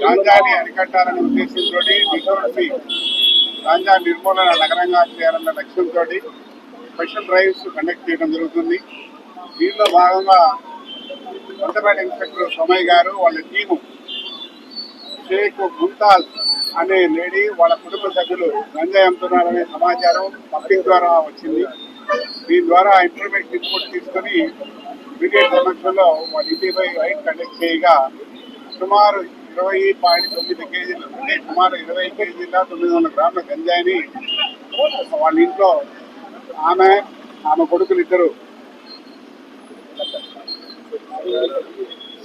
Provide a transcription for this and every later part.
గాంజాని అరికట్టాలనే ఉద్దేశంతో విశ్వసి గాంజా నిర్మూలన నగరంగా చేయాలన్న లక్ష్యంతో స్పెషల్ డ్రైవ్స్ కండక్ట్ చేయడం జరుగుతుంది. దీనిలో భాగంగా కొత్తపేట ఇన్స్పెక్టర్ సోమయ్య గారు వాళ్ళ టీము షేక్ ముంతాజ్ అనే లేడీ వాళ్ళ కుటుంబ సభ్యులు గంజాయి అమ్ముతున్నారనే సమాచారం పబ్లిక్ ద్వారా వచ్చింది. దీని ద్వారా ఇన్ఫర్మేషన్ ఇన్పుట్ తీసుకొని మీడియా సమక్షంలో వాళ్ళ ఇంటిపై రైడ్ కండక్ట్ చేయగా సుమారు ఇరవై పాయింట్ తొమ్మిది కేజీలు అంటే సుమారు ఇరవై కేజీల తొమ్మిది వందల గ్రాముల గంజాయిని వాళ్ళ ఇంట్లో ఆమె ఆమె కొడుకులు ఇద్దరు.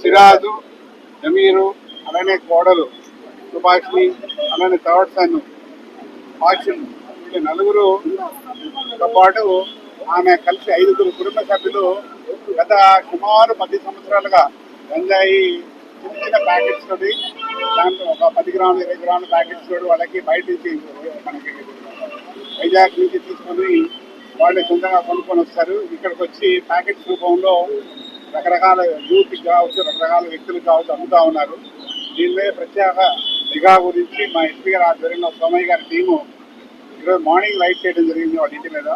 సిరాజు జమీరు అలానే కోడలు సుభాష్ని అలానే థర్డ్ సన్ ఆక్షన్ ఈ నలుగురు పాటు ఆమె కలిసి ఐదుగురు కుటుంబ సభ్యులు గత సుమారు పది సంవత్సరాలుగా గంజాయి చిన్న చిన్న ప్యాకెట్స్ తోటి దాంట్లో ఒక పది గ్రాములు ఇరవై గ్రాముల ప్యాకెట్స్ తోటి వాళ్ళకి బయట నుంచి మనకి వైజాగ్ నుంచి తీసుకొని వాళ్ళే సొంతంగా కొనుక్కొని వస్తారు. ఇక్కడికి వచ్చి ప్యాకెట్స్ రూపంలో రకరకాల యూత్ కావచ్చు రకరకాల వ్యక్తులు కావచ్చు అమ్ముతా ఉన్నారు. దీని మీద ప్రత్యేక నిఘా గురించి మా ఎస్పీ గారు ఆధ్వర్యంలో సోమయ్య గారి టీము ఈరోజు మార్నింగ్ లైట్ చేయడం జరిగింది వాళ్ళ ఇంటి మీద.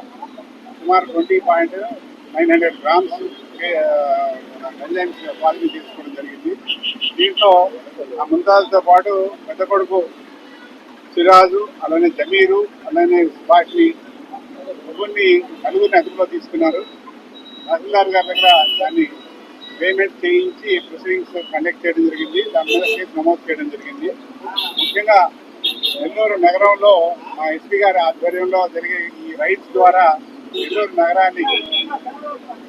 సుమారు twenty point nine hundred grams గంజాయి పాలన తీసుకోవడం జరిగింది. దీంట్లో ఆ ముంతాజ్తో పాటు పెద్ద కొడుకు సిరాజు అలానే జమీరు అలానే సుభాష్ని ముగ్గురిని నలుగురిని అదుపులో తీసుకున్నారు. తహసీల్దార్ గారి దగ్గర దాన్ని పేమెంట్ చేయించి ప్రొసీడింగ్స్ కండక్ట్ చేయడం జరిగింది. దాని మీద కేసు నమోదు చేయడం జరిగింది. ముఖ్యంగా నెల్లూరు నగరంలో మా ఎస్పీ గారి ఆధ్వర్యంలో జరిగే ఈ రైడ్స్ ద్వారా నెల్లూరు నగరాన్ని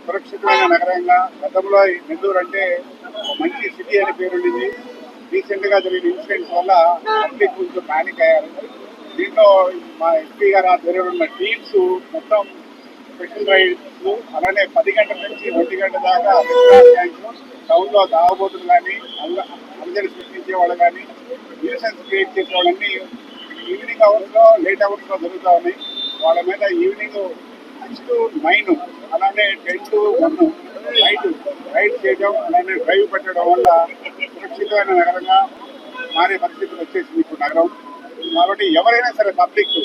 సురక్షితమైన నగరంగా గతంలో నెల్లూరు అంటే మంచి సిటీ అనే పేరుండింది. రీసెంట్గా జరిగిన ఇన్సిడెంట్స్ వల్ల పబ్లిక్ కొంచెం ప్యానిక్ అయ్యారు దీంట్లో మా ఎంపీ గారు ఆధ్వర్యంలో ఉన్న టీమ్స్ మొత్తం స్పెషల్ రైడ్స్ అలానే పది గంటల నుంచి ఒంటి గంట దాకా టౌన్లో తాగబోతులు కానీ అందరి సృష్టించే వాళ్ళు కానీ న్యూసెన్స్ క్రియేట్ చేసే వాళ్ళన్నీ ఈవినింగ్ అవర్స్లో లేట్ అవర్స్లో జరుగుతూ ఉన్నాయి. వాళ్ళ మీద ఈవినింగ్ సిక్స్ టు నైన్ అలానే ten to one night ride చేయడం అలానే డ్రైవ్ పెట్టడం వల్ల సురక్షితమైన నగరంగా మారే పరిస్థితి కాబట్టి ఎవరైనా సరే పబ్లిక్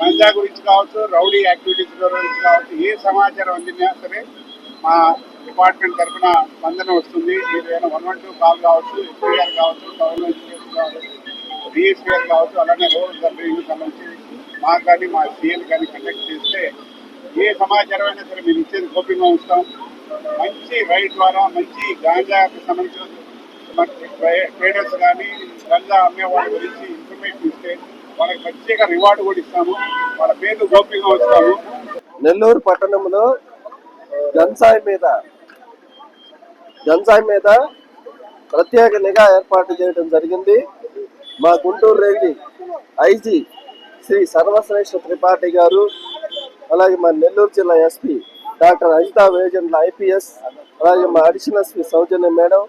గంజా గురించి కావచ్చు రౌడీ యాక్టివిటీస్ గురించి కావచ్చు ఏ సమాచారం అందినా సరే మా డిపార్ట్మెంట్ తరఫున స్పందన వస్తుంది. ఏదైనా వన్ వన్ టూ కాల్ కావచ్చు ఎస్పీఆర్ కావచ్చు గవర్నమెంట్ కావచ్చు డిఎస్పీఆర్ కావచ్చు అలానే రోడ్ సర్వీస్ సంబంధించి మాకు కానీ మా సీఎల్ కానీ కండక్ట్ చేస్తే ఏ సమాచారం అయినా సరే మీరు ఇచ్చేది గోప్యంగా ఉంచుతాం. మంచి రైడ్ ద్వారా మంచి గాంజాకి సంబంధించిన ట్రేడర్స్ కానీ గంజా అమ్మే వాళ్ళ గురించి ఇన్ఫర్మేషన్ ఇస్తే వాళ్ళకి ప్రత్యేక రివార్డు కూడా ఇస్తాము. వాళ్ళ పేర్లు గోప్యంగా వస్తాము. నెల్లూరు పట్టణంలో గంజాయి మీద గంజాయి మీద ప్రత్యేక నిఘా ఏర్పాటు చేయడం జరిగింది. మా గుంటూరు రేగి ఐజీ శ్రీ సర్వశ్రేష్ఠ త్రిపాఠి గారు అలాగే మా నెల్లూరు జిల్లా SP doctor Ajitha Vejendla IPS అలాగే మా అడిషనల్ ఎస్పీ సౌజన్య మేడం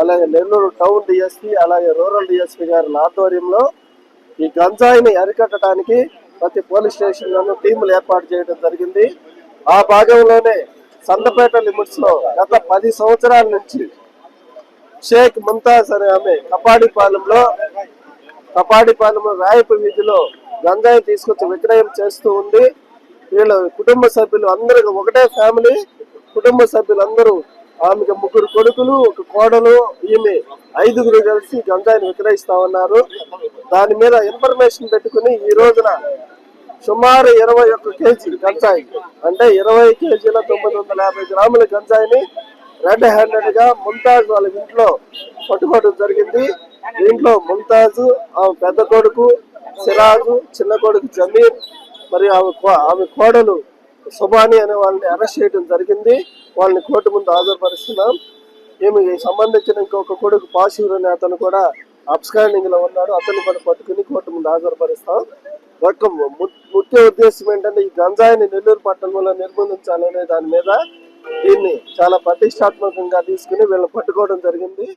అలాగే నెల్లూరు టౌన్ డిఎస్పీ అలాగే రూరల్ డిఎస్పీ గారి ఆధ్వర్యంలో ఈ గంజాయిని అరికట్టడానికి ప్రతి పోలీస్ స్టేషన్లోనూ టీములు ఏర్పాటు చేయడం జరిగింది. ఆ భాగంలోనే సందపేట లిమిట్స్లో గత పది సంవత్సరాల నుంచి షేక్ ముంతాజ్ అనే ఆమె కపాడిపాలెంలో కపాడిపాలెం రాయపు వీధిలో గంజాయి తీసుకొచ్చి విక్రయం చేస్తూ ఉంది. వీళ్ళ కుటుంబ సభ్యులు అందరూ ఒకటే ఫ్యామిలీ కుటుంబ సభ్యులందరూ ఆమెకి ముగ్గురు కొడుకులు ఒక కోడలు ఈమె ఐదుగురు కలిసి గంజాయిని విక్రయిస్తా ఉన్నారు. దాని మీద ఇన్ఫర్మేషన్ పెట్టుకుని ఈ రోజున సుమారు ఇరవై ఒక్క కేజీ గంజాయి అంటే ఇరవై కేజీల తొమ్మిది వందల యాభై గ్రాముల గంజాయిని రెడ్ హ్యాండెడ్గా ముంతాజ్ వాళ్ళ ఇంట్లో పట్టుకోవడం జరిగింది. దీంట్లో ముంతాజ్ ఆమె పెద్ద కొడుకు సిరాజు చిన్న కొడుకు జమీర్ మరి ఆమె కో- ఆమె కోడలు సుబాని అనే వాళ్ళని అరెస్ట్ చేయడం జరిగింది. వాళ్ళని కోర్టు ముందు హాజరుపరుస్తున్నాం. ఈమెకి సంబంధించిన ఇంకొక కొడుకు పాషూర్ అనే అతను కూడా అబ్స్కాండింగ్లో ఉన్నాడు. అతన్ని కూడా పట్టుకుని కోర్టు ముందు హాజరుపరుస్తాం. ఒక ము- ముఖ్య ఉద్దేశం ఏంటంటే ఈ గంజాయిని నెల్లూరు పట్టణంలో నిర్బంధించాలనే దాని మీద దీన్ని చాలా ప్రతిష్టాత్మకంగా తీసుకుని వీళ్ళని పట్టుకోవడం జరిగింది.